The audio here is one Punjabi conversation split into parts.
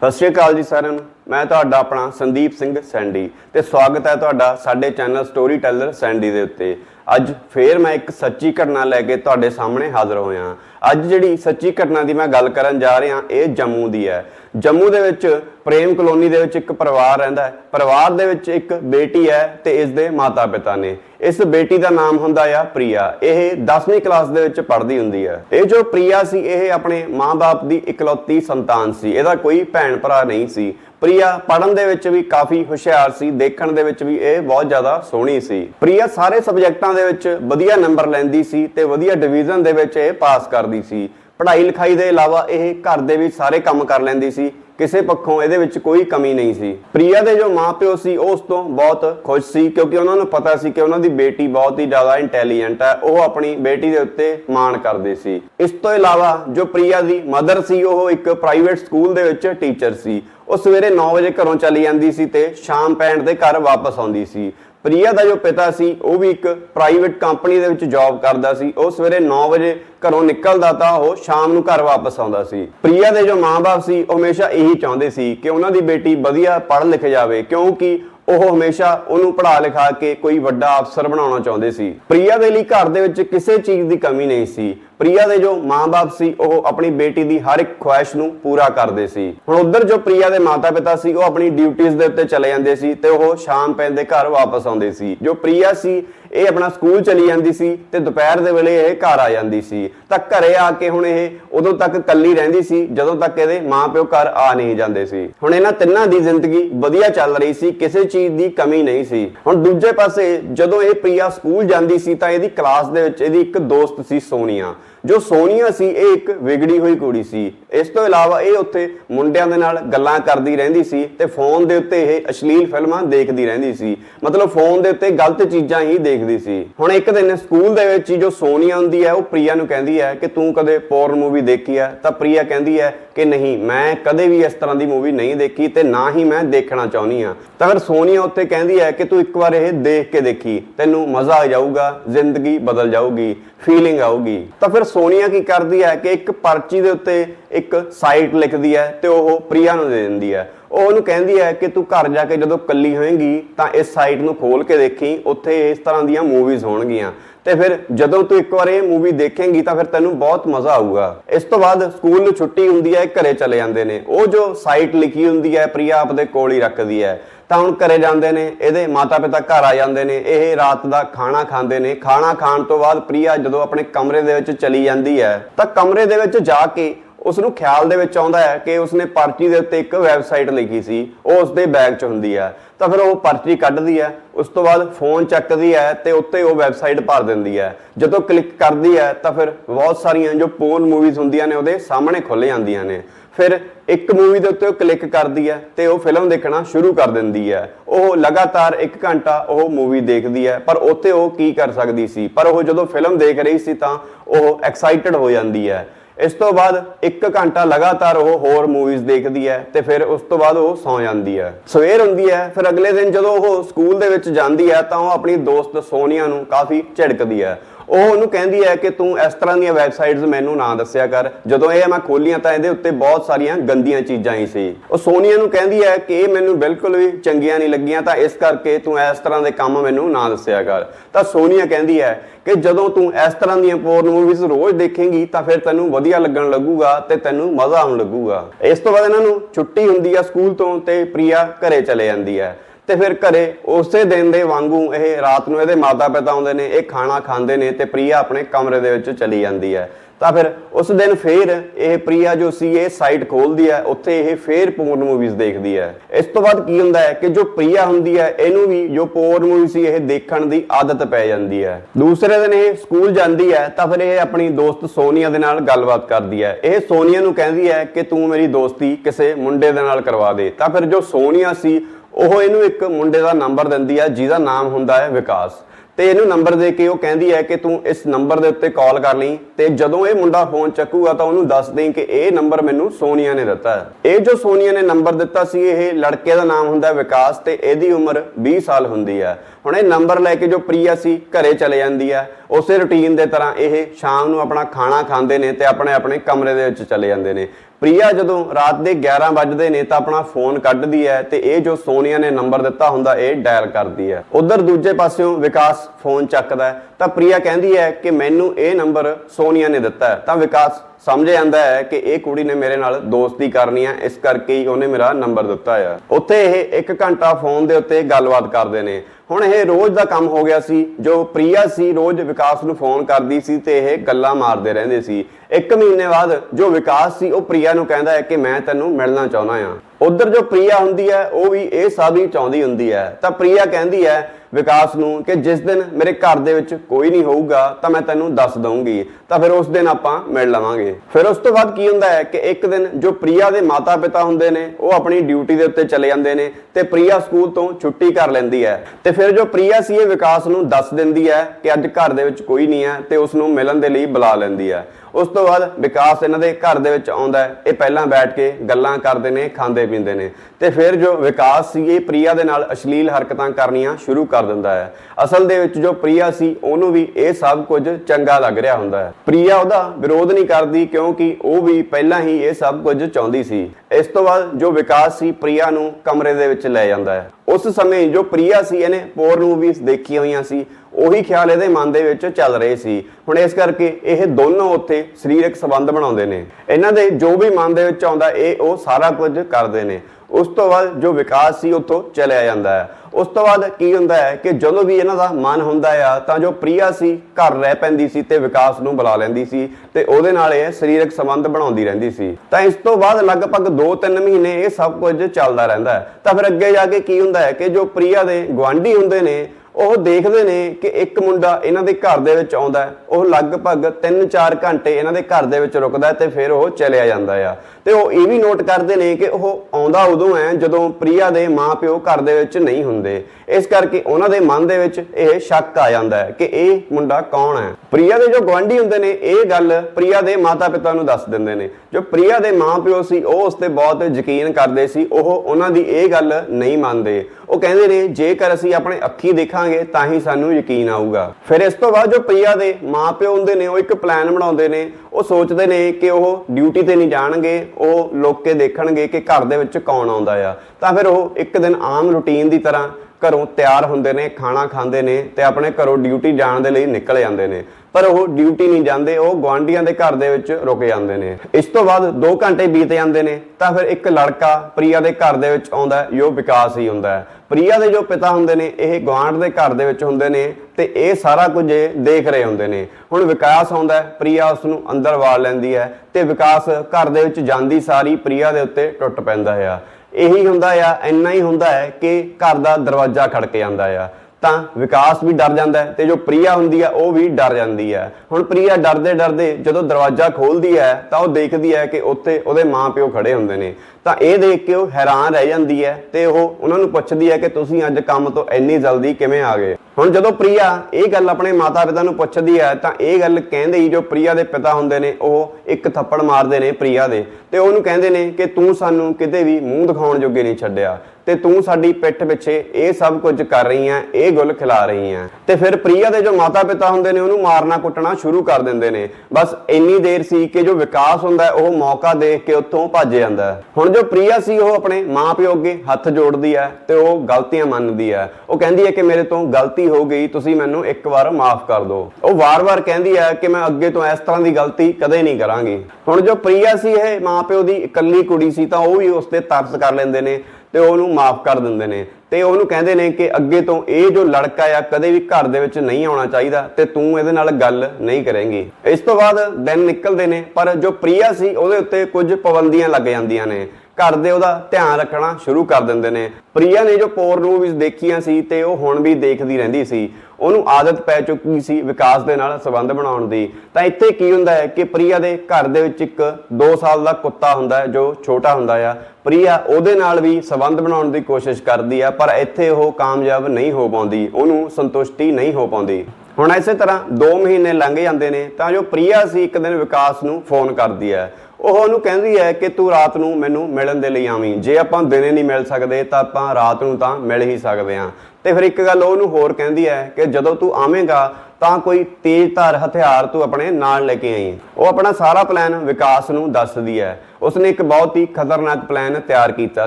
ਸਤਿ ਸ਼੍ਰੀ ਅਕਾਲ ਜੀ ਸਾਰਿਆਂ ਨੂੰ। ਮੈਂ ਤੁਹਾਡਾ ਆਪਣਾ ਸੰਦੀਪ ਸਿੰਘ ਸੈਂਡੀ ਤੇ ਸਵਾਗਤ ਹੈ ਤੁਹਾਡਾ ਸਾਡੇ ਚੈਨਲ ਸਟੋਰੀ ਟੈਲਰ ਸੈਂਡੀ ਦੇ ਉੱਤੇ। ਅੱਜ ਫੇਰ ਮੈਂ ਇੱਕ ਸੱਚੀ ਘਟਨਾ ਲੈ ਕੇ ਤੁਹਾਡੇ ਸਾਹਮਣੇ ਹਾਜ਼ਰ ਹੋਇਆ। ਅੱਜ ਜਿਹੜੀ ਸੱਚੀ ਘਟਨਾ ਦੀ ਮੈਂ ਗੱਲ ਕਰਨ ਜਾ ਰਿਹਾ, ਇਹ ਜੰਮੂ ਦੀ ਹੈ। ਜੰਮੂ ਦੇ ਵਿੱਚ ਪ੍ਰੇਮ ਕਲੋਨੀ ਦੇ ਵਿੱਚ ਇੱਕ ਪਰਿਵਾਰ ਰਹਿੰਦਾ ਹੈ। ਪਰਿਵਾਰ ਦੇ ਵਿੱਚ ਇੱਕ ਬੇਟੀ ਹੈ ਤੇ ਇਸ ਦੇ ਮਾਤਾ-ਪਿਤਾ ਨੇ। ਇਸ ਬੇਟੀ ਦਾ ਨਾਮ ਹੁੰਦਾ ਆ ਪ੍ਰਿਆ। ਇਹ 10ਵੀਂ ਕਲਾਸ ਦੇ ਵਿੱਚ ਪੜ੍ਹਦੀ ਹੁੰਦੀ ਹੈ। ਇਹ ਜੋ ਪ੍ਰਿਆ ਸੀ, ਇਹ ਆਪਣੇ ਮਾਂ-ਬਾਪ ਦੀ ਇਕਲੌਤੀ ਸੰਤਾਨ ਸੀ। ਇਹਦਾ ਕੋਈ ਭੈਣ ਭਰਾ ਨਹੀਂ ਸੀ। ਪ੍ਰਿਆ ਪੜਨ ਦੇ ਵਿੱਚ ਵੀ ਕਾਫੀ ਹੁਸ਼ਿਆਰ ਸੀ। ਦੇਖਣ ਦੇ ਵਿੱਚ ਵੀ ਇਹ ਬਹੁਤ ਜ਼ਿਆਦਾ ਸੋਹਣੀ ਸੀ। ਪ੍ਰਿਆ ਸਾਰੇ ਸਬਜੈਕਟਾਂ ਦੇ ਵਿੱਚ ਵਧੀਆ ਨੰਬਰ ਲੈਂਦੀ ਸੀ ਤੇ ਵਧੀਆ ਡਿਵੀਜ਼ਨ ਦੇ ਵਿੱਚ ਇਹ ਪਾਸ ਕਰ ਕਰਦੀ ਸੀ। ਪੜ੍ਹਾਈ ਲਿਖਾਈ ਦੇ ਇਲਾਵਾ ਇਹ ਘਰ ਦੇ ਵੀ ਸਾਰੇ ਕੰਮ ਕਰ ਲੈਂਦੀ ਸੀ। ਕਿਸੇ ਪੱਖੋਂ ਇਹਦੇ ਵਿੱਚ ਕੋਈ ਕਮੀ ਨਹੀਂ ਸੀ। ਪ੍ਰਿਆ ਦੇ ਜੋ ਮਾਪਿਓ ਸੀ ਉਹ ਉਸ ਤੋਂ ਬਹੁਤ ਖੁਸ਼ ਸੀ ਕਿਉਂਕਿ ਉਹਨਾਂ ਨੂੰ ਪਤਾ ਸੀ ਕਿ ਉਹਨਾਂ ਦੀ ਬੇਟੀ ਬਹੁਤ ਹੀ ਜ਼ਿਆਦਾ ਇੰਟੈਲੀਜੈਂਟ ਹੈ। ਉਹ ਆਪਣੀ ਬੇਟੀ ਦੇ ਉੱਤੇ ਮਾਣ ਕਰਦੇ ਸੀ। ਇਸ ਤੋਂ ਇਲਾਵਾ ਜੋ ਪ੍ਰਿਆ ਦੀ ਮਦਰ ਸੀ, ਉਹ ਇੱਕ ਪ੍ਰਾਈਵੇਟ ਸਕੂਲ ਦੇ ਵਿੱਚ ਟੀਚਰ ਸੀ। ਉਹ ਸਵੇਰੇ 9 ਵਜੇ ਘਰੋਂ ਚਲੀ ਜਾਂਦੀ ਸੀ ਤੇ ਸ਼ਾਮ ਪੈਣ ਦੇ ਘਰ ਵਾਪਸ ਆਉਂਦੀ ਸੀ। ਪ੍ਰਿਆ ਦਾ ਜੋ ਪਿਤਾ ਸੀ, ਉਹ ਵੀ ਇੱਕ ਪ੍ਰਾਈਵੇਟ ਕੰਪਨੀ ਦੇ ਵਿੱਚ ਜੌਬ ਕਰਦਾ ਸੀ। ਉਹ ਸਵੇਰੇ 9 ਵਜੇ ਘਰੋਂ ਨਿਕਲਦਾ ਤਾਂ ਉਹ ਸ਼ਾਮ ਨੂੰ ਘਰ ਵਾਪਸ ਆਉਂਦਾ ਸੀ। ਪ੍ਰਿਆ ਦੇ ਜੋ ਮਾਂ-ਬਾਪ ਸੀ, ਉਹ ਹਮੇਸ਼ਾ ਇਹੀ ਚਾਹੁੰਦੇ ਸੀ ਕਿ ਉਹਨਾਂ ਦੀ ਬੇਟੀ ਵਧੀਆ ਪੜ੍ਹ ਲਿਖ ਜਾਵੇ, ਕਿਉਂਕਿ ਉਹ ਹਮੇਸ਼ਾ ਉਹਨੂੰ ਪੜ੍ਹਾ ਲਿਖਾ ਕੇ ਕੋਈ ਵੱਡਾ ਅਫਸਰ ਬਣਾਉਣਾ ਚਾਹੁੰਦੇ ਸੀ। ਪ੍ਰਿਆ ਦੇ ਲਈ ਘਰ ਦੇ ਵਿੱਚ ਕਿਸੇ ਚੀਜ਼ ਦੀ ਕਮੀ ਨਹੀਂ ਸੀ। ਪ੍ਰਿਆ ਦੇ ਜੋ ਮਾਂ-ਬਾਪ ਸੀ, ਉਹ ਆਪਣੀ ਬੇਟੀ ਦੀ ਹਰ ਇੱਕ ਖੁਆਇਸ਼ ਨੂੰ ਪੂਰਾ ਕਰਦੇ ਸੀ। ਹੁਣ ਉਧਰ ਜੋ ਪ੍ਰਿਆ ਦੇ ਮਾਤਾ-ਪਿਤਾ ਸੀ, ਉਹ ਆਪਣੀ ਡਿਊਟੀਆਂ ਦੇ ਉੱਤੇ ਚਲੇ ਜਾਂਦੇ ਸੀ ਤੇ ਉਹ ਸ਼ਾਮ ਪੈਂਦੇ ਘਰ ਵਾਪਸ ਆਉਂਦੇ ਸੀ। ਜੋ ਪ੍ਰਿਆ ਸੀ, ਇਹ ਆਪਣਾ ਸਕੂਲ ਚਲੀ ਜਾਂਦੀ ਸੀ ਤੇ ਦੁਪਹਿਰ ਦੇ ਵੇਲੇ ਇਹ ਘਰ ਆ ਜਾਂਦੀ ਸੀ। ਤਾਂ ਘਰੇ ਆ ਕੇ ਹੁਣ ਇਹ ਉਦੋਂ ਤੱਕ ਇਕੱਲੀ ਰਹਿੰਦੀ ਸੀ, ਜਦੋਂ ਤੱਕ ਇਹਦੇ ਮਾਪਿਓ ਘਰ ਆ ਨਹੀਂ ਜਾਂਦੇ ਸੀ। ਹੁਣ ਇਹਨਾਂ ਤਿੰਨਾਂ ਦੀ ਜ਼ਿੰਦਗੀ ਵਧੀਆ ਚੱਲ ਰਹੀ ਸੀ, ਕਿਸੇ ਚੀਜ਼ ਦੀ ਕਮੀ ਨਹੀਂ ਸੀ। ਹੁਣ ਦੂਜੇ ਪਾਸੇ ਜਦੋਂ ਇਹ ਪ੍ਰਿਆ ਸਕੂਲ ਜਾਂਦੀ ਸੀ, ਤਾਂ ਇਹਦੀ ਕਲਾਸ ਦੇ ਵਿੱਚ ਇਹਦੀ ਇੱਕ ਦੋਸਤ ਸੀ ਸੋਨੀਆ। ਜੋ ਸੋਨੀਆ ਸੀ, ਇਹ ਇੱਕ ਵਿਗੜੀ ਹੋਈ ਕੁੜੀ ਸੀ। ਇਸ ਤੋਂ ਇਲਾਵਾ ਇਹ ਉੱਥੇ ਮੁੰਡਿਆਂ ਦੇ ਨਾਲ ਗੱਲਾਂ ਕਰਦੀ ਰਹਿੰਦੀ ਸੀ ਤੇ ਫੋਨ ਦੇ ਉੱਤੇ ਇਹ ਅਸ਼ਲੀਲ ਫਿਲਮਾਂ ਦੇਖਦੀ ਰਹਿੰਦੀ ਸੀ। ਮਤਲਬ ਫੋਨ ਦੇ ਉੱਤੇ ਗਲਤ ਚੀਜ਼ਾਂ ਹੀ ਦੇਖਦੀ ਸੀ। ਹੁਣ ਇੱਕ ਦਿਨ ਸਕੂਲ ਦੇ ਵਿੱਚ ਜੋ ਸੋਨੀਆ ਹੁੰਦੀ ਹੈ, ਉਹ ਪ੍ਰਿਆ ਨੂੰ ਕਹਿੰਦੀ ਹੈ ਕਿ ਤੂੰ ਕਦੇ ਪੋਰਨ ਮੂਵੀ ਦੇਖੀ ਹੈ? ਤਾਂ ਪ੍ਰਿਆ ਕਹਿੰਦੀ ਹੈ ਕਿ ਨਹੀਂ, ਮੈਂ ਕਦੇ ਵੀ ਇਸ ਤਰ੍ਹਾਂ ਦੀ ਮੂਵੀ ਨਹੀਂ ਦੇਖੀ ਤੇ ਨਾ ਹੀ ਮੈਂ ਦੇਖਣਾ ਚਾਹੁੰਦੀ ਆ ਤਾਂ ਫਿਰ ਸੋਨੀਆ ਉੱਥੇ ਕਹਿੰਦੀ ਹੈ ਕਿ ਤੂੰ ਇੱਕ ਵਾਰ ਇਹ ਦੇਖ ਕੇ ਦੇਖੀ, ਤੈਨੂੰ ਮਜ਼ਾ ਆ ਜਾਊਗਾ, ਜ਼ਿੰਦਗੀ ਬਦਲ ਜਾਊਗੀ ਫੀਲਿੰਗ ਆਊਗੀ। ਤਾਂ ਫਿਰ ਸੋਨੀਆ ਕੀ ਕਰਦੀ ਹੈ ਕਿ ਇੱਕ ਪਰਚੀ ਦੇ ਉੱਤੇ ਇੱਕ ਸਾਈਟ ਲਿਖਦੀ ਹੈ ਤੇ ਉਹ ਪ੍ਰਿਆ ਨੂੰ ਦੇ ਦਿੰਦੀ ਹੈ। ਉਹ ਉਹਨੂੰ ਕਹਿੰਦੀ ਹੈ ਕਿ ਤੂੰ ਘਰ ਜਾ ਕੇ ਜਦੋਂ ਕੱਲੀ ਹੋਏਂਗੀ ਤਾਂ ਇਸ ਸਾਈਟ ਨੂੰ ਖੋਲ ਕੇ ਦੇਖੀ, ਉੱਥੇ ਇਸ ਤਰ੍ਹਾਂ ਦੀਆਂ ਮੂਵੀਜ਼ ਹੋਣਗੀਆਂ। ਤੇ ਫਿਰ ਜਦੋਂ ਤੂੰ ਇੱਕ ਵਾਰ ਇਹ ਮੂਵੀ ਦੇਖੇਂਗੀ ਤਾਂ ਫਿਰ ਤੈਨੂੰ ਬਹੁਤ ਮਜ਼ਾ ਆਊਗਾ। ਇਸ ਤੋਂ ਬਾਅਦ ਸਕੂਲ ਨੂੰ ਛੁੱਟੀ ਹੁੰਦੀ ਹੈ, ਘਰੇ ਚਲੇ ਜਾਂਦੇ ਨੇ। ਉਹ ਜੋ ਸਾਈਟ ਲਿਖੀ ਹੁੰਦੀ ਹੈ, ਪ੍ਰਿਆ ਆਪਦੇ ਕੋਲ ਹੀ ਰੱਖਦੀ ਹੈ। ਤਾਂ ਹੁਣ ਘਰੇ ਜਾਂਦੇ ਨੇ, ਇਹਦੇ ਮਾਤਾ-ਪਿਤਾ ਘਰ ਆ ਜਾਂਦੇ ਨੇ, ਇਹ ਰਾਤ ਦਾ ਖਾਣਾ ਖਾਂਦੇ ਨੇ। ਖਾਣਾ ਖਾਣ ਤੋਂ ਬਾਅਦ ਪ੍ਰਿਆ ਜਦੋਂ ਆਪਣੇ ਕਮਰੇ ਦੇ ਵਿੱਚ ਚਲੀ ਜਾਂਦੀ ਹੈ, ਤਾਂ ਕਮਰੇ ਦੇ ਵਿੱਚ ਜਾ ਕੇ ਉਸ ਨੂੰ ਖਿਆਲ ਦੇ ਵਿੱਚ ਆਉਂਦਾ ਹੈ ਕਿ ਉਸਨੇ ਪਰਚੀ ਦੇ ਉੱਤੇ ਇੱਕ ਵੈਬਸਾਈਟ ਲਿਖੀ ਸੀ, ਉਹ ਉਸਦੇ ਬੈਗ 'ਚ ਹੁੰਦੀ ਹੈ। ਤਾਂ ਫਿਰ ਉਹ ਪਰਚੀ ਕੱਢਦੀ ਹੈ, ਉਸ ਤੋਂ ਬਾਅਦ ਫੋਨ ਚੱਕਦੀ ਹੈ ਤੇ ਉੱਤੇ ਉਹ ਵੈਬਸਾਈਟ ਭਰ ਦਿੰਦੀ ਹੈ। ਜਦੋਂ ਕਲਿੱਕ ਕਰਦੀ ਹੈ, ਤਾਂ ਫਿਰ ਬਹੁਤ ਸਾਰੀਆਂ ਜੋ ਪੋਰਨ ਮੂਵੀਜ਼ ਹੁੰਦੀਆਂ ਨੇ, ਉਹਦੇ ਸਾਹਮਣੇ ਖੁੱਲ ਜਾਂਦੀਆਂ ਨੇ। ਫਿਰ ਇੱਕ ਮੂਵੀ ਦੇ ਉੱਤੇ ਉਹ ਕਲਿੱਕ ਕਰਦੀ ਹੈ ਤੇ ਉਹ ਫਿਲਮ ਦੇਖਣਾ ਸ਼ੁਰੂ ਕਰ ਦਿੰਦੀ ਹੈ। ਉਹ ਲਗਾਤਾਰ 1 ਘੰਟਾ ਉਹ ਮੂਵੀ ਦੇਖਦੀ ਹੈ, ਪਰ ਉੱਥੇ ਉਹ ਕੀ ਕਰ ਸਕਦੀ ਸੀ? ਪਰ ਉਹ ਜਦੋਂ ਫਿਲਮ ਦੇਖ ਰਹੀ ਸੀ, ਤਾਂ ਉਹ ਐਕਸਾਈਟਡ ਹੋ ਜਾਂਦੀ ਹੈ। ਇਸ ਤੋਂ ਬਾਅਦ 1 ਘੰਟਾ ਲਗਾਤਾਰ ਉਹ ਹੋਰ ਮੂਵੀਜ਼ ਦੇਖਦੀ ਹੈ ਤੇ ਫਿਰ ਉਸ ਤੋਂ ਬਾਅਦ ਉਹ ਸੌਂ ਜਾਂਦੀ ਹੈ। ਸਵੇਰ ਹੁੰਦੀ ਹੈ, ਫਿਰ ਅਗਲੇ ਦਿਨ ਜਦੋਂ ਉਹ ਸਕੂਲ ਦੇ ਵਿੱਚ ਜਾਂਦੀ ਹੈ ਤਾਂ ਉਹ ਆਪਣੀ ਦੋਸਤ ਸੋਨੀਆ ਨੂੰ ਕਾਫੀ ਝਿੜਕਦੀ ਹੈ। ਉਹ ਉਹਨੂੰ ਕਹਿੰਦੀ ਹੈ ਕਿ ਤੂੰ ਇਸ ਤਰ੍ਹਾਂ ਦੀਆਂ ਵੈਬਸਾਈਟਸ ਮੈਨੂੰ ਨਾ ਦੱਸਿਆ ਕਰ। ਜਦੋਂ ਇਹ ਮੈਂ ਖੋਲੀਆਂ ਤਾਂ ਇਹਦੇ ਉੱਤੇ ਬਹੁਤ ਸਾਰੀਆਂ ਗੰਦੀਆਂ ਚੀਜ਼ਾਂ ਹੀ ਸੀ। ਉਹ ਸੋਨੀਆ ਨੂੰ ਕਹਿੰਦੀ ਹੈ ਕਿ ਇਹ ਮੈਨੂੰ ਬਿਲਕੁਲ ਵੀ ਚੰਗੀਆਂ ਨਹੀਂ ਲੱਗੀਆਂ, ਤਾਂ ਇਸ ਕਰਕੇ ਤੂੰ ਇਸ ਤਰ੍ਹਾਂ ਦੇ ਕੰਮ ਮੈਨੂੰ ਨਾ ਦੱਸਿਆ ਕਰ। ਤਾਂ ਸੋਨੀਆ ਕਹਿੰਦੀ ਹੈ ਕਿ ਜਦੋਂ ਤੂੰ ਇਸ ਤਰ੍ਹਾਂ ਦੀਆਂ ਪੋਰਨ ਮੂਵੀਜ਼ ਰੋਜ਼ ਦੇਖੇਂਗੀ, ਤਾਂ ਫਿਰ ਤੈਨੂੰ ਵਧੀਆ ਲੱਗਣ ਲੱਗੂਗਾ ਤੇ ਤੈਨੂੰ ਮਜ਼ਾ ਆਉਣ ਲੱਗੂਗਾ। ਇਸ ਤੋਂ ਬਾਅਦ ਇਹਨਾਂ ਨੂੰ ਛੁੱਟੀ ਹੁੰਦੀ ਆ ਸਕੂਲ ਤੋਂ ਤੇ ਪ੍ਰਿਆ ਘਰੇ ਚਲੇ ਜਾਂਦੀ ਹੈ। ਤੇ ਫਿਰ ਘਰੇ ਉਸੇ ਦਿਨ ਦੇ ਵਾਂਗੂ ਇਹ ਰਾਤ ਨੂੰ ਇਹਦੇ ਮਾਤਾ-ਪਿਤਾ ਆਉਂਦੇ ਨੇ, ਇਹ ਖਾਣਾ ਖਾਂਦੇ ਨੇ ਤੇ ਪ੍ਰਿਆ ਆਪਣੇ ਕਮਰੇ ਦੇ ਵਿੱਚ ਚਲੀ ਜਾਂਦੀ ਹੈ। ਤਾਂ ਫਿਰ ਉਸ ਦਿਨ ਫੇਰ ਇਹ ਪ੍ਰਿਆ ਜੋ ਸੀ, ਇਹ ਸਾਈਟ ਖੋਲਦੀ ਹੈ, ਉੱਥੇ ਇਹ ਫੇਰ ਪੋਰਨ ਮੂਵੀਜ਼ ਦੇਖਦੀ ਹੈ। ਇਸ ਤੋਂ ਬਾਅਦ ਕੀ ਹੁੰਦਾ ਹੈ ਕਿ ਜੋ ਪ੍ਰਿਆ ਹੁੰਦੀ ਹੈ, ਇਹਨੂੰ ਵੀ ਜੋ ਪੋਰਨ ਮੂਵੀ ਸੀ, ਇਹ ਦੇਖਣ ਦੀ ਆਦਤ ਪੈ ਜਾਂਦੀ ਹੈ। ਦੂਸਰੇ ਦਿਨ ਇਹ ਸਕੂਲ ਜਾਂਦੀ ਹੈ, ਤਾਂ ਫਿਰ ਇਹ ਆਪਣੀ ਦੋਸਤ ਸੋਨੀਆ ਦੇ ਨਾਲ ਗੱਲਬਾਤ ਕਰਦੀ ਹੈ। ਇਹ ਸੋਨੀਆ ਨੂੰ ਕਹਿੰਦੀ ਹੈ ਕਿ ਤੂੰ ਮੇਰੀ ਦੋਸਤੀ ਕਿਸੇ ਮੁੰਡੇ ਦੇ ਨਾਲ ਕਰਵਾ ਦੇ। ਤਾਂ ਫਿਰ ਜੋ ਸੋਨੀਆ ਸੀ ਉਹ ਇਹਨੂੰ ਇੱਕ ਮੁੰਡੇ ਦਾ ਨੰਬਰ ਦਿੰਦੀ ਹੈ ਜਿਹਦਾ ਨਾਮ ਹੁੰਦਾ ਹੈ ਵਿਕਾਸ। ਤੇ ਇਹਨੂੰ ਨੰਬਰ ਦੇ ਕੇ ਉਹ ਕਹਿੰਦੀ ਹੈ ਕਿ ਤੂੰ ਇਸ ਨੰਬਰ ਦੇ ਉੱਤੇ ਕਾਲ ਕਰ ਲਈ, ਤੇ ਜਦੋਂ ਇਹ ਮੁੰਡਾ ਫੋਨ ਚੱਕੂਗਾ ਤਾਂ ਉਹਨੂੰ ਦੱਸ ਦੇਈਂ ਕਿ ਇਹ ਨੰਬਰ ਮੈਨੂੰ ਸੋਨੀਆ ਨੇ ਦਿੱਤਾ ਹੈ। ਇਹ ਜੋ ਸੋਨੀਆ ਨੇ ਨੰਬਰ ਦਿੱਤਾ ਸੀ, ਇਹ ਲੜਕੇ ਦਾ ਨਾਮ ਹੁੰਦਾ ਵਿਕਾਸ ਤੇ ਇਹਦੀ ਉਮਰ 20 ਸਾਲ ਹੁੰਦੀ ਹੈ। ਹੁਣ ਇਹ ਨੰਬਰ ਲੈ ਕੇ ਜੋ ਪ੍ਰਿਆ ਸੀ, ਘਰੇ ਚਲੇ ਜਾਂਦੀ ਹੈ। ਉਸੇ ਰੁਟੀਨ ਦੇ ਤਰ੍ਹਾਂ ਇਹ ਸ਼ਾਮ ਨੂੰ ਆਪਣਾ ਖਾਣਾ ਖਾਂਦੇ ਨੇ ਤੇ ਆਪਣੇ ਆਪਣੇ ਕਮਰੇ ਦੇ ਵਿੱਚ ਚਲੇ ਜਾਂਦੇ ਨੇ। ਪ੍ਰਿਆ, ਜਦੋਂ ਰਾਤ ਦੇ 11 ਵੱਜਦੇ ਨੇ ਤਾਂ ਆਪਣਾ ਫੋਨ ਕੱਢਦੀ ਹੈ ਤੇ ਇਹ ਜੋ ਸੋਨੀਆ ਨੇ ਨੰਬਰ ਦਿੱਤਾ ਹੁੰਦਾ, ਇਹ ਡਾਇਲ ਕਰਦੀ ਹੈ। ਉਧਰ ਦੂਜੇ ਪਾਸਿਓਂ ਵਿਕਾਸ ਫੋਨ ਚੱਕਦਾ ਤਾਂ ਪ੍ਰਿਆ ਕਹਿੰਦੀ ਹੈ ਕਿ ਮੈਨੂੰ ਇਹ ਨੰਬਰ ਸੋਨੀਆ ਨੇ ਦਿੱਤਾ ਹੈ। ਤਾਂ ਵਿਕਾਸ ਸਮਝ ਜਾਂਦਾ ਹੈ ਕਿ ਇਹ ਕੁੜੀ ਨੇ ਮੇਰੇ ਨਾਲ ਦੋਸਤੀ ਕਰਨੀ ਹੈ ਇਸ ਕਰਕੇ ਹੀ ਉਹਨੇ ਮੇਰਾ ਨੰਬਰ ਦਿੱਤਾ ਹੈ ਉੱਥੇ ਇਹ 1 ਘੰਟਾ ਫੋਨ ਦੇ ਉੱਤੇ ਗੱਲਬਾਤ ਕਰਦੇ ਨੇ। ਹੁਣ ਇਹ ਰੋਜ਼ ਦਾ ਕੰਮ ਹੋ ਗਿਆ ਸੀ, ਜੋ ਪ੍ਰਿਆ ਸੀ ਰੋਜ਼ ਵਿਕਾਸ ਨੂੰ ਫੋਨ ਕਰਦੀ ਸੀ ਤੇ ਇਹ ਗੱਲਾਂ ਮਾਰਦੇ ਰਹਿੰਦੇ ਸੀ। ਇੱਕ ਮਹੀਨੇ ਬਾਅਦ ਜੋ ਵਿਕਾਸ ਸੀ, ਉਹ ਪ੍ਰਿਆ ਨੂੰ ਕਹਿੰਦਾ ਹੈ ਕਿ ਮੈਂ ਤੈਨੂੰ ਮਿਲਣਾ ਚਾਹੁੰਦਾ ਹਾਂ ਉਧਰ ਜੋ ਪ੍ਰਿਆ ਹੁੰਦੀ ਹੈ, ਉਹ ਵੀ ਇਹ ਸਭ ਹੀ ਚਾਹੁੰਦੀ ਹੁੰਦੀ ਹੈ। ਤਾਂ ਪ੍ਰਿਆ ਕਹਿੰਦੀ ਹੈ ਵਿਕਾਸ ਨੂੰ ਕਿ ਜਿਸ ਦਿਨ ਮੇਰੇ ਘਰ ਦੇ ਵਿੱਚ ਕੋਈ ਨਹੀਂ ਹੋਊਗਾ, ਤਾਂ ਮੈਂ ਤੈਨੂੰ ਦੱਸ ਦਊਂਗੀ। ਤਾਂ ਫਿਰ ਉਸ ਦਿਨ ਆਪਾਂ ਮਿਲ ਲਵਾਂਗੇ। ਫਿਰ ਉਸ ਤੋਂ ਬਾਅਦ ਕੀ ਹੁੰਦਾ ਹੈ ਕਿ ਇੱਕ ਦਿਨ ਜੋ ਪ੍ਰਿਆ ਦੇ ਮਾਤਾ-ਪਿਤਾ ਹੁੰਦੇ ਨੇ, ਉਹ ਆਪਣੀ ਡਿਊਟੀ ਦੇ ਉੱਤੇ ਚਲੇ ਜਾਂਦੇ ਨੇ ਤੇ ਪ੍ਰਿਆ ਸਕੂਲ ਤੋਂ ਛੁੱਟੀ ਕਰ ਲੈਂਦੀ ਹੈ। ਤੇ ਫਿਰ ਜੋ ਪ੍ਰਿਆ ਸੀ, ਇਹ ਵਿਕਾਸ ਨੂੰ ਦੱਸ ਦਿੰਦੀ ਹੈ ਕਿ ਅੱਜ ਘਰ ਦੇ ਵਿੱਚ ਕੋਈ ਨਹੀਂ ਹੈ ਤੇ ਉਸ ਨੂੰ ਮਿਲਣ ਦੇ ਲਈ ਬੁਲਾ ਲੈਂਦੀ ਹੈ। ਉਸ ਤੋਂ ਬਾਅਦ ਵਿਕਾਸ ਇਹਨਾਂ ਦੇ ਘਰ ਦੇ ਵਿੱਚ ਆਉਂਦਾ ਹੈ। ਇਹ ਪਹਿਲਾਂ ਬੈਠ ਕੇ ਗੱਲਾਂ ਕਰਦੇ ਨੇ, ਖਾਂਦੇ ਪੀਂਦੇ ਨੇ। ਤੇ ਫਿਰ ਜੋ ਵਿਕਾਸ ਸੀ, ਇਹ ਪ੍ਰਿਆ ਦੇ ਨਾਲ ਅਸ਼ਲੀਲ ਹਰਕਤਾਂ ਕਰਨੀਆਂ ਸ਼ੁਰੂ ਕਰ ਦਿੰਦਾ ਹੈ। ਅਸਲ ਦੇ ਵਿੱਚ ਜੋ ਪ੍ਰਿਆ ਸੀ, ਉਹਨੂੰ ਵੀ ਇਹ ਸਭ ਕੁਝ ਚੰਗਾ ਲੱਗ ਰਿਹਾ ਹੁੰਦਾ ਹੈ। ਪ੍ਰਿਆ ਉਹਦਾ ਵਿਰੋਧ ਨਹੀਂ ਕਰਦੀ, ਕਿਉਂਕਿ ਉਹ ਵੀ ਪਹਿਲਾਂ ਹੀ ਇਹ ਸਭ ਕੁਝ ਚਾਹੁੰਦੀ ਸੀ। ਇਸ ਤੋਂ ਬਾਅਦ ਜੋ ਵਿਕਾਸ ਸੀ, ਪ੍ਰਿਆ ਨੂੰ ਕਮਰੇ ਦੇ ਵਿੱਚ ਲੈ ਜਾਂਦਾ ਹੈ। ਉਸ ਸਮੇਂ ਜੋ ਪ੍ਰਿਆ ਸੀ, ਇਹਨੇ ਪੋਰ ਮੂਵੀਜ਼ ਦੇਖੀਆਂ ਹੋਈਆਂ ਸੀ। ਉਹੀ ਖਿਆਲ ਇਹਦੇ ਮਨ ਦੇ ਵਿੱਚ ਚੱਲ ਰਹੇ ਸੀ। ਹੁਣ ਇਸ ਕਰਕੇ ਇਹ ਦੋਨੋਂ ਉੱਥੇ ਸਰੀਰਕ ਸੰਬੰਧ ਬਣਾਉਂਦੇ ਨੇ। ਇਹਨਾਂ ਦੇ ਜੋ ਵੀ ਮਨ ਦੇ ਵਿੱਚ ਆਉਂਦਾ, ਇਹ ਉਹ ਸਾਰਾ ਕੁਝ ਕਰਦੇ ਨੇ। ਉਸ ਤੋਂ ਬਾਅਦ ਜੋ ਵਿਕਾਸ ਸੀ, ਉੱਥੋਂ ਚਲਿਆ ਜਾਂਦਾ ਹੈ। ਉਸ ਤੋਂ ਬਾਅਦ ਕੀ ਹੁੰਦਾ ਹੈ ਕਿ ਜਦੋਂ ਵੀ ਇਹਨਾਂ ਦਾ ਮਨ ਹੁੰਦਾ ਆ, ਤਾਂ ਜੋ ਪ੍ਰਿਆ ਸੀ, ਘਰ ਰਹਿ ਪੈਂਦੀ ਸੀ ਤੇ ਵਿਕਾਸ ਨੂੰ ਬੁਲਾ ਲੈਂਦੀ ਸੀ ਤੇ ਉਹਦੇ ਨਾਲ ਇਹ ਸਰੀਰਕ ਸੰਬੰਧ ਬਣਾਉਂਦੀ ਰਹਿੰਦੀ ਸੀ। ਤਾਂ ਇਸ ਤੋਂ ਬਾਅਦ ਲਗਭਗ 2-3 ਮਹੀਨੇ ਇਹ ਸਭ ਕੁਝ ਚੱਲਦਾ ਰਹਿੰਦਾ ਹੈ। ਤਾਂ ਫਿਰ ਅੱਗੇ ਜਾ ਕੇ ਕੀ ਹੁੰਦਾ ਹੈ ਕਿ ਜੋ ਪ੍ਰਿਆ ਦੇ ਗਵਾਂਢੀ ਹੁੰਦੇ ਨੇ ਉਹ ਦੇਖਦੇ ਨੇ ਕਿ ਇੱਕ ਮੁੰਡਾ ਇਹਨਾਂ ਦੇ ਘਰ ਦੇ ਵਿੱਚ ਆਉਂਦਾ ਉਹ ਲਗਭਗ 3-4 ਘੰਟੇ ਇਹਨਾਂ ਦੇ ਘਰ ਦੇ ਵਿੱਚ ਰੁਕਦਾ ਤੇ ਫਿਰ ਉਹ ਚਲਿਆ ਜਾਂਦਾ ਆ। ਤੇ ਉਹ ਇਹ ਵੀ ਨੋਟ ਕਰਦੇ ਨੇ ਕਿ ਉਹ ਆਉਂਦਾ ਉਦੋਂ ਹੈ ਜਦੋਂ ਪ੍ਰਿਆ ਦੇ ਮਾਪਿਓ ਘਰ ਦੇ ਵਿੱਚ ਨਹੀਂ ਹੁੰਦੇ। ਇਸ ਕਰਕੇ ਉਹਨਾਂ ਦੇ ਮਨ ਦੇ ਵਿੱਚ ਇਹ ਸ਼ੱਕ ਆ ਜਾਂਦਾ ਹੈ ਕਿ ਇਹ ਮੁੰਡਾ ਕੌਣ ਹੈ? ਪ੍ਰਿਆ ਦੇ ਜੋ ਗਵਾਂਢੀ ਹੁੰਦੇ ਨੇ, ਇਹ ਗੱਲ ਪ੍ਰਿਆ ਦੇ ਮਾਤਾ-ਪਿਤਾ ਨੂੰ ਦੱਸ ਦਿੰਦੇ ਨੇ। ਜੋ ਪ੍ਰਿਆ ਦੇ ਮਾਪਿਓ ਸੀ, ਉਹ ਉਸ ਤੇ ਬਹੁਤ ਯਕੀਨ ਕਰਦੇ ਸੀ, ਉਹ ਉਹਨਾਂ ਦੀ ਇਹ ਗੱਲ ਨਹੀਂ ਮੰਨਦੇ। ਉਹ ਕਹਿੰਦੇ ਨੇ, ਜੇਕਰ ਅਸੀਂ ਆਪਣੇ ਅੱਖੀ ਦੇਖਾਂਗੇ, ਤਾਂ ਹੀ ਸਾਨੂੰ ਯਕੀਨ ਆਊਗਾ। ਫਿਰ ਇਸ ਤੋਂ ਬਾਅਦ ਜੋ ਪਈਆ ਦੇ ਮਾਪਿਓ ਹੁੰਦੇ ਨੇ, ਉਹ ਇੱਕ ਪਲਾਨ ਬਣਾਉਂਦੇ ਨੇ। ਉਹ ਸੋਚਦੇ ਨੇ ਕਿ ਉਹ ਡਿਊਟੀ ਤੇ ਨਹੀਂ ਜਾਣਗੇ, ਉਹ ਲੋਕ ਕੇ ਦੇਖਣਗੇ ਕਿ ਘਰ ਦੇ ਵਿੱਚ ਕੌਣ ਆਉਂਦਾ ਆ। ਤਾਂ ਫਿਰ ਉਹ ਇੱਕ ਦਿਨ ਆਮ ਰੁਟੀਨ ਦੀ ਤਰ੍ਹਾਂ ਘਰੋਂ ਤਿਆਰ ਹੁੰਦੇ ਨੇ, ਖਾਣਾ ਖਾਂਦੇ ਨੇ ਤੇ ਆਪਣੇ ਘਰੋਂ ਡਿਊਟੀ ਜਾਣ ਦੇ ਲਈ ਨਿਕਲ ਜਾਂਦੇ ਨੇ। ਪਰ ਉਹ ਡਿਊਟੀ ਨਹੀਂ ਜਾਂਦੇ, ਉਹ ਗਵਾਂਡੀਆਂ ਦੇ ਘਰ ਦੇ ਵਿੱਚ ਰੁਕ ਜਾਂਦੇ ਨੇ। ਇਸ ਤੋਂ ਬਾਅਦ 2 ਘੰਟੇ ਬੀਤ ਜਾਂਦੇ ਨੇ, ਤਾਂ ਫਿਰ ਇੱਕ ਲੜਕਾ ਪ੍ਰਿਆ ਦੇ ਘਰ ਦੇ ਵਿੱਚ ਆਉਂਦਾ ਜੋ ਵਿਕਾਸ ਹੀ ਹੁੰਦਾ ਹੈ। ਪ੍ਰਿਆ ਦੇ ਜੋ ਪਿਤਾ ਹੁੰਦੇ ਨੇ, ਇਹ ਗਵਾਂਡ ਦੇ ਘਰ ਦੇ ਵਿੱਚ ਹੁੰਦੇ ਨੇ ਤੇ ਇਹ ਸਾਰਾ ਕੁਝ ਦੇਖ ਰਹੇ ਹੁੰਦੇ ਨੇ। ਹੁਣ ਵਿਕਾਸ ਆਉਂਦਾ ਹੈ, ਪ੍ਰਿਆ ਉਸ ਨੂੰ ਅੰਦਰ ਵਾੜ ਲੈਂਦੀ ਹੈ ਤੇ ਵਿਕਾਸ ਘਰ ਦੇ ਵਿੱਚ ਜਾਂਦੀ ਸਾਰੀ ਪ੍ਰਿਆ ਦੇ ਉੱਤੇ ਟੁੱਟ ਪੈਂਦਾ ਹੈ। ਇਹੀ ਹੁੰਦਾ ਆ ਇੰਨਾ ਹੀ ਹੁੰਦਾ ਹੈ ਕਿ ਘਰ ਦਾ ਦਰਵਾਜ਼ਾ ਖੜਕ ਜਾਂਦਾ ਆ। ਤਾਂ ਵਿਕਾਸ ਵੀ ਡਰ ਜਾਂਦਾ ਹੈ ਤੇ ਜੋ ਪ੍ਰਿਆ ਹੁੰਦੀ ਹੈ ਉਹ ਵੀ ਡਰ ਜਾਂਦੀ ਹੈ। ਹੁਣ ਪ੍ਰਿਆ ਡਰਦੇ ਡਰਦੇ ਜਦੋਂ ਦਰਵਾਜ਼ਾ ਖੋਲਦੀ ਹੈ ਤਾਂ ਉਹ ਦੇਖਦੀ ਹੈ ਕਿ ਉੱਥੇ ਉਹਦੇ ਮਾਪਿਓ ਖੜੇ ਹੁੰਦੇ ਨੇ। ਤਾਂ ਇਹ ਦੇਖ ਕੇ ਉਹ ਹੈਰਾਨ ਰਹਿ ਜਾਂਦੀ ਹੈ ਤੇ ਉਹ ਉਹਨਾਂ ਨੂੰ ਪੁੱਛਦੀ ਹੈ ਕਿ ਤੁਸੀਂ ਅੱਜ ਕੰਮ ਤੋਂ ਇੰਨੀ ਜਲਦੀ ਕਿਵੇਂ ਆ ਗਏ? ਹੁਣ ਜਦੋਂ ਪ੍ਰਿਆ ਇਹ ਗੱਲ ਆਪਣੇ ਮਾਤਾ-ਪਿਤਾ ਨੂੰ ਪੁੱਛਦੀ ਹੈ ਤਾਂ ਇਹ ਗੱਲ ਕਹਿੰਦੇ ਹੀ ਜੋ ਪ੍ਰਿਆ ਦੇ ਪਿਤਾ ਹੁੰਦੇ ਨੇ ਉਹ ਇੱਕ ਥੱਪੜ ਮਾਰਦੇ ਨੇ ਪ੍ਰਿਆ ਦੇ। ਤੇ ਉਹਨੂੰ ਕਹਿੰਦੇ ਨੇ ਕਿ ਤੂੰ ਸਾਨੂੰ ਕਿਤੇ ਵੀ ਮੂੰਹ ਦਿਖਾਉਣ ਜੋਗੇ ਨਹੀਂ ਛੱਡਿਆ। ਤੇ ਤੂੰ ਸਾਡੀ ਪਿੱਠ ਪਿੱਛੇ ਇਹ ਸਭ ਕੁਝ ਕਰ ਰਹੀ ਹੈ ਇਹ ਗੁੱਲ ਖਿਲਾ ਰਹੀ ਹੈ ਤੇ ਫਿਰ ਪ੍ਰਿਆ ਦੇ ਜੋ ਮਾਤਾ-ਪਿਤਾ ਹੁੰਦੇ ਨੇ, ਉਹਨੂੰ ਮਾਰਨਾ ਕੁੱਟਣਾ ਸ਼ੁਰੂ ਕਰ ਦਿੰਦੇ ਨੇ। ਬਸ ਇੰਨੀ ਦੇਰ ਸੀ ਕਿ ਜੋ ਵਿਕਾਸ ਹੁੰਦਾ ਉਹ ਮੌਕਾ ਦੇਖ ਕੇ ਉੱਥੋਂ ਭੱਜ ਜਾਂਦਾ ਹੁਣ ਜੋ ਪ੍ਰਿਆ ਸੀ, ਉਹ ਆਪਣੇ ਮਾਪਿਓ ਅੱਗੇ ਹੱਥ ਜੋੜਦੀ ਹੈ ਤੇ ਉਹ ਗਲਤੀਆਂ ਮੰਨਦੀ ਹੈ ਉਹ ਕਹਿੰਦੀ ਹੈ ਕਿ ਮੇਰੇ ਤੋਂ ਗਲਤੀ ਹੋ ਗਈ, ਤੁਸੀਂ ਮੈਨੂੰ ਇੱਕ ਵਾਰ ਮਾਫ ਕਰ ਦਿਓ ਉਹ ਵਾਰ-ਵਾਰ ਕਹਿੰਦੀ ਹੈ ਕਿ ਮੈਂ ਅੱਗੇ ਤੋਂ ਇਸ ਤਰ੍ਹਾਂ ਦੀ ਗਲਤੀ ਕਦੇ ਨਹੀਂ ਕਰਾਂਗੀ। ਹੁਣ ਜੋ ਪ੍ਰਿਆ ਸੀ, ਇਹ ਮਾਪਿਓ ਦੀ ਇਕੱਲੀ ਕੁੜੀ ਸੀ, ਤਾਂ ਉਹ ਵੀ ਉਸ ਤੇ ਤਰਸ ਕਰ ਲੈਂਦੇ ਨੇ। ਤੇ ਉਹਨੂੰ ਮਾਫ ਕਰ ਦਿੰਦੇ ਨੇ। ਤੇ ਉਹਨੂੰ ਕਹਿੰਦੇ ਨੇ ਕਿ ਅੱਗੇ ਤੋਂ ਇਹ ਜੋ ਲੜਕਾ ਆ, ਕਦੇ ਵੀ ਘਰ ਦੇ ਵਿੱਚ ਨਹੀਂ ਆਉਣਾ ਚਾਹੀਦਾ ਤੇ ਤੂੰ ਇਹਦੇ ਨਾਲ ਗੱਲ ਨਹੀਂ ਕਰੇਂਗੀ। ਇਸ ਤੋਂ ਬਾਅਦ ਦਿਨ ਨਿਕਲਦੇ ਨੇ, ਪਰ ਜੋ ਪ੍ਰਿਆ ਸੀ, ਉਹਦੇ ਉੱਤੇ ਕੁਝ ਪਾਬੰਦੀਆਂ ਲੱਗ ਜਾਂਦੀਆਂ ਨੇ। ਘਰ ਦੇ ਉਹਦਾ ਧਿਆਨ ਰੱਖਣਾ ਸ਼ੁਰੂ ਕਰ ਦਿੰਦੇ ਨੇ। ਪ੍ਰਿਆ ਨੇ ਜੋ ਪੋਰਨ ਮੂਵੀਜ਼ ਦੇਖੀਆਂ ਸੀ ਤੇ ਉਹ ਹੁਣ ਵੀ ਦੇਖਦੀ ਰਹਿੰਦੀ ਸੀ। ਉਹਨੂੰ ਆਦਤ ਪੈ ਚੁੱਕੀ ਸੀ ਵਿਕਾਸ ਦੇ ਨਾਲ ਸੰਬੰਧ ਬਣਾਉਣ ਦੀ। ਤਾਂ ਇੱਥੇ ਕੀ ਹੁੰਦਾ ਹੈ ਕਿ ਪ੍ਰਿਆ ਦੇ ਘਰ ਦੇ ਵਿੱਚ ਇੱਕ 2 ਸਾਲ ਦਾ ਕੁੱਤਾ ਹੁੰਦਾ ਹੈ, ਜੋ ਛੋਟਾ ਹੁੰਦਾ ਆ। ਪ੍ਰਿਆ ਉਹਦੇ ਨਾਲ ਵੀ ਸੰਬੰਧ ਬਣਾਉਣ ਦੀ ਕੋਸ਼ਿਸ਼ ਕਰਦੀ ਆ, ਪਰ ਇੱਥੇ ਉਹ ਕਾਮਯਾਬ ਨਹੀਂ ਹੋ ਪਾਉਂਦੀ, ਉਹਨੂੰ ਸੰਤੁਸ਼ਟੀ ਨਹੀਂ ਹੋ ਪਾਉਂਦੀ। ਹੁਣ ਇਸੇ ਤਰ੍ਹਾਂ 2 ਮਹੀਨੇ ਲੰਘ ਜਾਂਦੇ ਨੇ, ਤਾਂ ਜੋ ਪ੍ਰਿਆ ਸੀ ਇੱਕ ਦਿਨ ਵਿਕਾਸ ਨੂੰ ਫੋਨ ਕਰਦੀ ਹੈ। ਉਹ ਉਹਨੂੰ ਕਹਿੰਦੀ ਹੈ ਕਿ ਤੂੰ ਰਾਤ ਨੂੰ ਮੈਨੂੰ ਮਿਲਣ ਦੇ ਲਈ ਆਵੀਂ। ਜੇ ਆਪਾਂ ਦਿਨੇ ਨਹੀਂ ਮਿਲ ਸਕਦੇ, ਤਾਂ ਆਪਾਂ ਰਾਤ ਨੂੰ ਤਾਂ ਮਿਲ ਹੀ ਸਕਦੇ ਹਾਂ। ਤੇ ਫਿਰ ਇੱਕ ਗੱਲ ਉਹਨੂੰ ਹੋਰ ਕਹਿੰਦੀ ਹੈ ਕਿ ਜਦੋਂ ਤੂੰ ਆਵੇਂਗਾ ਤਾਂ ਕੋਈ ਤੇਜ਼ ਧਾਰ ਹਥਿਆਰ ਤੂੰ ਆਪਣੇ ਨਾਲ ਲੈ ਕੇ ਆਈ ਉਹ ਆਪਣਾ ਸਾਰਾ ਪਲਾਨ ਵਿਕਾਸ ਨੂੰ ਦੱਸਦੀ ਹੈ। ਉਸਨੇ ਇੱਕ ਬਹੁਤ ਹੀ ਖਤਰਨਾਕ ਪਲਾਨ ਤਿਆਰ ਕੀਤਾ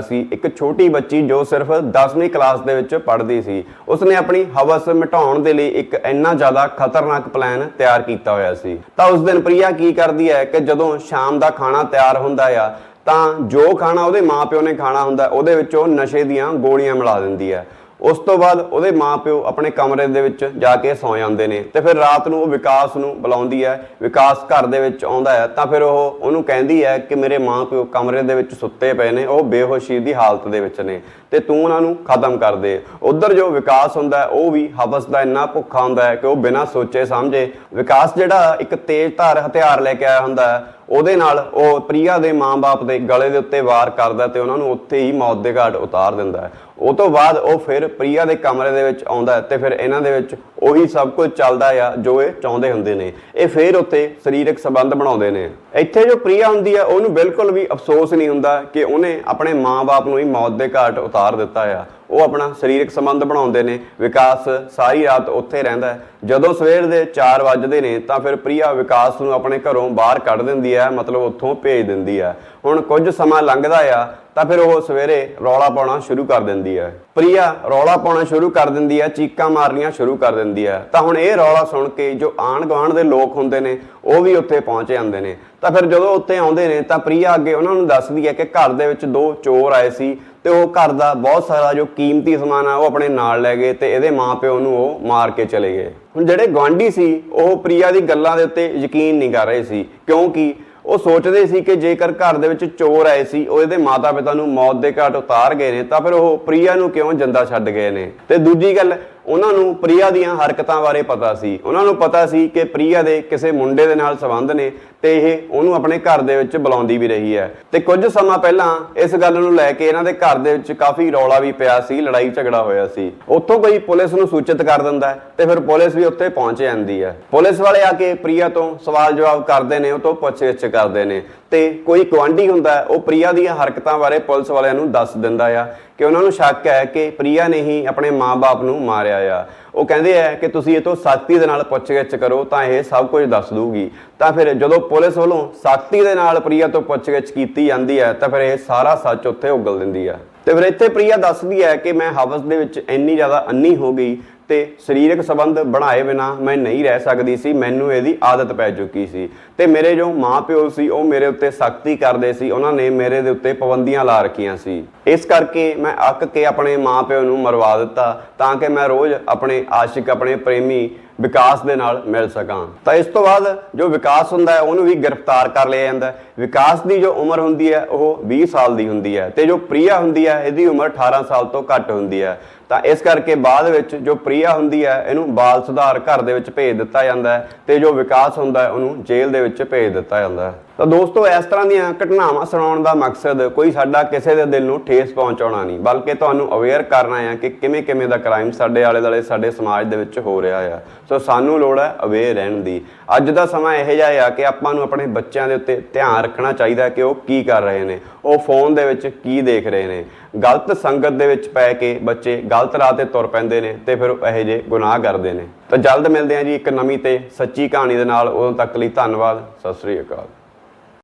ਸੀ। ਇੱਕ ਛੋਟੀ ਬੱਚੀ ਜੋ ਸਿਰਫ 10ਵੀਂ ਕਲਾਸ ਦੇ ਵਿੱਚ ਪੜ੍ਹਦੀ ਸੀ। ਉਸਨੇ ਆਪਣੀ ਹਵਸ ਮਿਟਾਉਣ ਦੇ ਲਈ ਇੱਕ ਇੰਨਾ ਜ਼ਿਆਦਾ ਖਤਰਨਾਕ ਪਲਾਨ ਤਿਆਰ ਕੀਤਾ ਹੋਇਆ ਸੀ। ਤਾਂ ਉਸ ਦਿਨ ਪ੍ਰਿਆ ਕੀ ਕਰਦੀ ਹੈ ਕਿ ਜਦੋਂ ਸ਼ਾਮ ਦਾ ਖਾਣਾ ਤਿਆਰ ਹੁੰਦਾ ਆ, ਤਾਂ ਜੋ ਖਾਣਾ ਉਹਦੇ ਮਾਪਿਓ ਨੇ ਖਾਣਾ ਹੁੰਦਾ, ਉਹਦੇ ਵਿੱਚ ਉਹ ਨਸ਼ੇ ਦੀਆਂ ਗੋਲੀਆਂ ਮਿਲਾ ਦਿੰਦੀ ਹੈ। ਉਸ ਤੋਂ ਬਾਅਦ ਉਹਦੇ ਮਾਪਿਓ ਆਪਣੇ ਕਮਰੇ ਦੇ ਵਿੱਚ ਜਾ ਕੇ ਸੌ ਜਾਂਦੇ ਨੇ ਤੇ ਫਿਰ ਰਾਤ ਨੂੰ ਉਹ ਵਿਕਾਸ ਨੂੰ ਬੁਲਾਉਂਦੀ ਹੈ, ਵਿਕਾਸ ਘਰ ਦੇ ਵਿੱਚ ਆਉਂਦਾ ਹੈ, ਤਾਂ ਫਿਰ ਉਹ ਉਹਨੂੰ ਕਹਿੰਦੀ ਹੈ ਕਿ ਮੇਰੇ ਮਾਪਿਓ ਕਮਰੇ ਦੇ ਵਿੱਚ ਸੁੱਤੇ ਪਏ ਨੇ, ਉਹ ਬੇਹੋਸ਼ੀ ਦੀ ਹਾਲਤ ਦੇ ਵਿੱਚ ਨੇ ਤੇ ਤੂੰ ਉਹਨਾਂ ਨੂੰ ਖਤਮ ਕਰ ਦੇ। ਉਧਰ ਜੋ ਵਿਕਾਸ ਹੁੰਦਾ ਉਹ ਵੀ ਹਵਸ ਦਾ ਇੰਨਾ ਭੁੱਖਾ ਹੁੰਦਾ ਹੈ ਕਿ ਉਹ ਬਿਨਾਂ ਸੋਚੇ ਸਮਝੇ ਵਿਕਾਸ ਜਿਹੜਾ ਇੱਕ ਤੇਜ਼ ਧਾਰ ਹਥਿਆਰ ਲੈ ਕੇ ਆਇਆ ਹੁੰਦਾ ਹੈ ਉਹਦੇ ਨਾਲ ਉਹ ਪ੍ਰਿਆ ਦੇ ਮਾਂ-ਬਾਪ ਦੇ ਗਲੇ ਦੇ ਉੱਤੇ ਵਾਰ ਕਰਦਾ ਤੇ ਉਹਨਾਂ ਨੂੰ ਉੱਥੇ ਹੀ ਮੌਤ ਦੇ ਘਾਟ ਉਤਾਰ ਦਿੰਦਾ ਹੈ। ਉਹ ਤੋਂ ਬਾਅਦ ਉਹ ਫਿਰ ਪ੍ਰਿਆ ਦੇ ਕਮਰੇ ਦੇ ਵਿੱਚ ਆਉਂਦਾ ਤੇ ਫਿਰ ਇਹਨਾਂ ਦੇ ਵਿੱਚ ਉਹੀ ਸਭ ਕੁਝ ਚੱਲਦਾ ਆ ਜੋ ਇਹ ਚਾਹੁੰਦੇ ਹੁੰਦੇ ਨੇ। ਇਹ ਫਿਰ ਉੱਥੇ ਸਰੀਰਕ ਸੰਬੰਧ ਬਣਾਉਂਦੇ ਨੇ। ਇੱਥੇ ਜੋ ਪ੍ਰਿਆ ਹੁੰਦੀ ਹੈ, ਉਹਨੂੰ ਬਿਲਕੁਲ ਵੀ ਅਫਸੋਸ ਨਹੀਂ ਹੁੰਦਾ ਕਿ ਉਹਨੇ ਆਪਣੇ ਮਾਂ-ਬਾਪ ਨੂੰ ਹੀ ਮੌਤ ਦੇ ਘਾਟ ਉਤਾਰ ਦਿੱਤਾ ਆ। ਉਹ ਆਪਣਾ ਸਰੀਰਕ ਸੰਬੰਧ ਬਣਾਉਂਦੇ ਨੇ, ਵਿਕਾਸ ਸਾਰੀ ਰਾਤ ਉੱਥੇ ਰਹਿੰਦਾ ਜਦੋਂ ਸਵੇਰ ਦੇ 4 ਵਜੇ ਨੇ, ਤਾਂ ਫਿਰ ਪ੍ਰਿਆ ਵਿਕਾਸ ਨੂੰ ਆਪਣੇ ਘਰੋਂ ਬਾਹਰ ਕੱਢ ਦਿੰਦੀ ਹੈ, ਮਤਲਬ ਉੱਥੋਂ ਭੇਜ ਦਿੰਦੀ ਹੈ। ਹੁਣ ਕੁਝ ਸਮਾਂ ਲੰਘਦਾ ਆ, ਤਾਂ ਫਿਰ ਉਹ ਸਵੇਰੇ ਰੌਲਾ ਪਾਉਣਾ ਸ਼ੁਰੂ ਕਰ ਦਿੰਦੀ ਹੈ। ਪ੍ਰਿਆ ਰੌਲਾ ਪਾਉਣਾ ਸ਼ੁਰੂ ਕਰ ਦਿੰਦੀ ਹੈ, ਚੀਕਾਂ ਮਾਰਨੀਆਂ ਸ਼ੁਰੂ ਕਰ ਦਿੰਦੀ ਹੈ। ਤਾਂ ਹੁਣ ਇਹ ਰੌਲਾ ਸੁਣ ਕੇ ਜੋ ਆਣ ਗੁਆਂਢ ਦੇ ਲੋਕ ਹੁੰਦੇ ਨੇ, ਉਹ ਵੀ ਉੱਥੇ ਪਹੁੰਚ ਜਾਂਦੇ ਨੇ। ਤਾਂ ਫਿਰ ਜਦੋਂ ਉੱਥੇ ਆਉਂਦੇ ਨੇ, ਤਾਂ ਪ੍ਰਿਆ ਅੱਗੇ ਉਹਨਾਂ ਨੂੰ ਦੱਸਦੀ ਹੈ ਕਿ ਘਰ ਦੇ ਵਿੱਚ ਦੋ ਚੋਰ ਆਏ ਸੀ ਤੇ ਉਹ ਘਰ ਦਾ ਬਹੁਤ ਸਾਰਾ ਜੋ ਕੀਮਤੀ ਸਮਾਨ ਆ, ਉਹ ਆਪਣੇ ਨਾਲ ਲੈ ਗਏ ਤੇ ਇਹਦੇ ਮਾਪਿਓ ਨੂੰ ਉਹ ਮਾਰ ਕੇ ਚਲੇ ਗਏ। ਹੁਣ ਜਿਹੜੇ ਗਵਾਂਢੀ ਸੀ, ਉਹ ਪ੍ਰਿਆ ਦੀ ਗੱਲਾਂ ਦੇ ਉੱਤੇ ਯਕੀਨ ਨਹੀਂ ਕਰ ਰਹੇ ਸੀ, ਕਿਉਂਕਿ ਉਹ ਸੋਚਦੇ ਸੀ ਕਿ ਜੇਕਰ ਘਰ ਦੇ ਵਿੱਚ ਚੋਰ ਆਏ ਸੀ, ਉਹ ਇਹਦੇ ਮਾਤਾ-ਪਿਤਾ ਨੂੰ ਮੌਤ ਦੇ ਘਾਟ ਉਤਾਰ ਗਏ ਨੇ, ਤਾਂ ਫਿਰ ਉਹ ਪ੍ਰਿਆ ਨੂੰ ਕਿਉਂ ਜਿੰਦਾ ਛੱਡ ਗਏ ਨੇ? ਤੇ ਦੂਜੀ ਗੱਲ, ਉਹਨਾਂ ਨੂੰ ਪ੍ਰਿਆ ਦੀਆਂ ਹਰਕਤਾਂ ਬਾਰੇ ਪਤਾ ਸੀ। ਉਹਨਾਂ ਨੂੰ ਪਤਾ ਸੀ ਕਿ ਪ੍ਰਿਆ ਦੇ ਕਿਸੇ ਮੁੰਡੇ ਦੇ ਨਾਲ ਸੰਬੰਧ ਨੇ ਤੇ ਇਹ ਉਹਨੂੰ ਆਪਣੇ ਘਰ ਦੇ ਵਿੱਚ ਬੁਲਾਉਂਦੀ ਵੀ ਰਹੀ ਹੈ। ਤੇ ਕੁਝ ਸਮਾਂ ਪਹਿਲਾਂ ਇਸ ਗੱਲ ਨੂੰ ਲੈ ਕੇ ਇਹਨਾਂ ਦੇ ਘਰ ਦੇ ਵਿੱਚ ਕਾਫੀ ਰੌਲਾ ਵੀ ਪਿਆ ਸੀ, ਲੜਾਈ ਝਗੜਾ ਹੋਇਆ ਸੀ। ਉੱਥੋਂ ਕੋਈ ਪੁਲਿਸ ਨੂੰ ਸੂਚਿਤ ਕਰ ਦਿੰਦਾ ਤੇ ਫਿਰ ਪੁਲਿਸ ਵੀ ਉੱਥੇ ਪਹੁੰਚ ਜਾਂਦੀ ਹੈ। ਪੁਲਿਸ ਵਾਲੇ ਆ ਕੇ ਪ੍ਰਿਆ ਤੋਂ ਸਵਾਲ ਜਵਾਬ ਕਰਦੇ ਨੇ, ਉਹ ਤੋਂ ਪੁੱਛਗਿੱਛ ਕਰਦੇ ਨੇ। ਤੇ ਕੋਈ ਗਵਾਂਢੀ ਹੁੰਦਾ ਉਹ ਪ੍ਰਿਆ ਦੀਆਂ ਹਰਕਤਾਂ ਬਾਰੇ ਪੁਲਿਸ ਵਾਲਿਆਂ ਨੂੰ ਦੱਸ ਦਿੰਦਾ ਆ। ਕਿ ਉਹਨਾਂ ਨੂੰ ਸ਼ੱਕ ਹੈ ਕਿ ਪ੍ਰਿਆ ਨੇ ਹੀ ਆਪਣੇ ਮਾਪੇ ਨੂੰ ਮਾਰਿਆ ਆ। ਉਹ ਕਹਿੰਦੇ ਆ ਕਿ ਤੁਸੀਂ ਇਹ ਤੋਂ ਸਖਤੀ ਦੇ ਨਾਲ ਪੁੱਛਗਿੱਛ ਕਰੋ ਤਾਂ ਇਹ ਸਭ ਕੁਝ ਦੱਸ ਦੂਗੀ ਤਾਂ ਫਿਰ ਜਦੋਂ ਪੁਲਿਸ ਵੱਲੋਂ ਸਖਤੀ ਦੇ ਨਾਲ ਪ੍ਰਿਆ ਤੋਂ ਪੁੱਛਗਿੱਛ ਕੀਤੀ ਜਾਂਦੀ ਹੈ, ਤਾਂ ਫਿਰ ਇਹ ਸਾਰਾ ਸੱਚ ਉੱਥੇ ਉਗਲ ਦਿੰਦੀ ਆ। ਤੇ ਫਿਰ ਇੱਥੇ ਪ੍ਰਿਆ ਦੱਸਦੀ ਹੈ ਕਿ ਮੈਂ ਹਵਸ ਦੇ ਵਿੱਚ ਇੰਨੀ ਜ਼ਿਆਦਾ ਅੰਨੀ ਹੋ ਗਈ ਤੇ ਸਰੀਰਕ ਸੰਬੰਧ ਬਣਾਏ ਬਿਨਾ ਮੈਂ ਨਹੀਂ ਰਹਿ ਸਕਦੀ ਸੀ, ਮੈਨੂੰ ਇਹਦੀ ਆਦਤ ਪੈ ਚੁੱਕੀ ਸੀ। ਤੇ ਮੇਰੇ ਜੋ ਮਾਪਿਓ ਸੀ, ਉਹ ਮੇਰੇ ਉੱਤੇ ਸਖਤੀ ਕਰਦੇ ਸੀ, ਉਹਨਾਂ ਨੇ ਮੇਰੇ ਦੇ ਉੱਤੇ ਪਾਬੰਦੀਆਂ ਲਾ ਰੱਖੀਆਂ ਸੀ। ਇਸ ਕਰਕੇ ਮੈਂ ਅੱਕ ਕੇ ਆਪਣੇ ਮਾਪਿਓ ਨੂੰ ਮਰਵਾ ਦਿੱਤਾ, ਤਾਂ ਕਿ ਮੈਂ ਰੋਜ਼ ਆਪਣੇ ਆਸ਼ਿਕ, ਆਪਣੇ ਪ੍ਰੇਮੀ ਵਿਕਾਸ ਦੇ ਨਾਲ ਮਿਲ ਸਕਾਂ। ਤਾਂ ਇਸ ਤੋਂ ਬਾਅਦ ਜੋ ਵਿਕਾਸ ਹੁੰਦਾ ਹੈ, ਉਹਨੂੰ ਵੀ ਗ੍ਰਿਫਤਾਰ ਕਰ ਲਿਆ ਜਾਂਦਾ ਹੈ। ਵਿਕਾਸ ਦੀ ਜੋ ਉਮਰ ਹੁੰਦੀ ਹੈ, ਉਹ 20 ਸਾਲ ਦੀ ਹੁੰਦੀ ਹੈ ਤੇ ਜੋ ਪ੍ਰਿਆ ਹੁੰਦੀ ਹੈ, ਇਹਦੀ ਉਮਰ 18 ਸਾਲ ਤੋਂ ਘੱਟ ਹੁੰਦੀ ਹੈ। ਤਾਂ ਇਸ ਕਰਕੇ ਬਾਅਦ ਵਿੱਚ ਜੋ ਪ੍ਰਿਆ ਹੁੰਦੀ ਹੈ, ਇਹਨੂੰ ਬਾਲ ਸੁਧਾਰ ਘਰ ਦੇ ਵਿੱਚ ਭੇਜ ਦਿੱਤਾ ਜਾਂਦਾ ਹੈ ਤੇ ਜੋ ਵਿਕਾਸ ਹੁੰਦਾ ਹੈ, ਉਹਨੂੰ ਜੇਲ੍ਹ ਦੇ ਵਿੱਚ ਭੇਜ ਦਿੱਤਾ ਜਾਂਦਾ ਹੈ। ਤਾਂ ਦੋਸਤੋ, ਇਸ ਤਰ੍ਹਾਂ ਦੀਆਂ ਘਟਨਾਵਾਂ ਸੁਣਾਉਣ ਦਾ ਮਕਸਦ ਕੋਈ ਸਾਡਾ ਕਿਸੇ ਦੇ ਦਿਲ ਨੂੰ ਠੇਸ ਪਹੁੰਚਾਉਣਾ ਨਹੀਂ, ਬਲਕਿ ਤੁਹਾਨੂੰ ਅਵੇਅਰ ਕਰਨਾ ਹੈ ਕਿ ਕਿਵੇਂ ਕਿਵੇਂ ਦਾ ਕ੍ਰਾਈਮ ਸਾਡੇ ਆਲੇ ਦੁਆਲੇ ਸਾਡੇ ਸਮਾਜ ਦੇ ਵਿੱਚ ਹੋ ਰਿਹਾ ਆ। ਸੋ ਸਾਨੂੰ ਲੋੜ ਹੈ ਅਵੇਅਰ ਰਹਿਣ ਦੀ। ਅੱਜ ਦਾ ਸਮਾਂ ਇਹੋ ਜਿਹਾ ਆ ਕਿ ਆਪਾਂ ਨੂੰ ਆਪਣੇ ਬੱਚਿਆਂ ਦੇ ਉੱਤੇ ਧਿਆਨ ਰੱਖਣਾ ਚਾਹੀਦਾ ਕਿ ਉਹ ਕੀ ਕਰ ਰਹੇ ਨੇ, ਉਹ ਫੋਨ ਦੇ ਵਿੱਚ ਕੀ ਦੇਖ ਰਹੇ ਨੇ। ਗਲਤ ਸੰਗਤ ਦੇ ਵਿੱਚ ਪੈ ਕੇ ਬੱਚੇ ਗਲਤ ਰਾਹ ਤੇ ਤੁਰ ਪੈਂਦੇ ਨੇ ਤੇ ਫਿਰ ਇਹੋ ਜਿਹੇ ਗੁਨਾਹ ਕਰਦੇ ਨੇ। ਤਾਂ ਜਲਦ ਮਿਲਦੇ ਹਾਂ ਜੀ ਇੱਕ ਨਵੀਂ ਤੇ ਸੱਚੀ ਕਹਾਣੀ ਦੇ ਨਾਲ। ਉਦੋਂ ਤੱਕ ਲਈ ਧੰਨਵਾਦ। ਸਤਿ ਸ੍ਰੀ ਅਕਾਲ।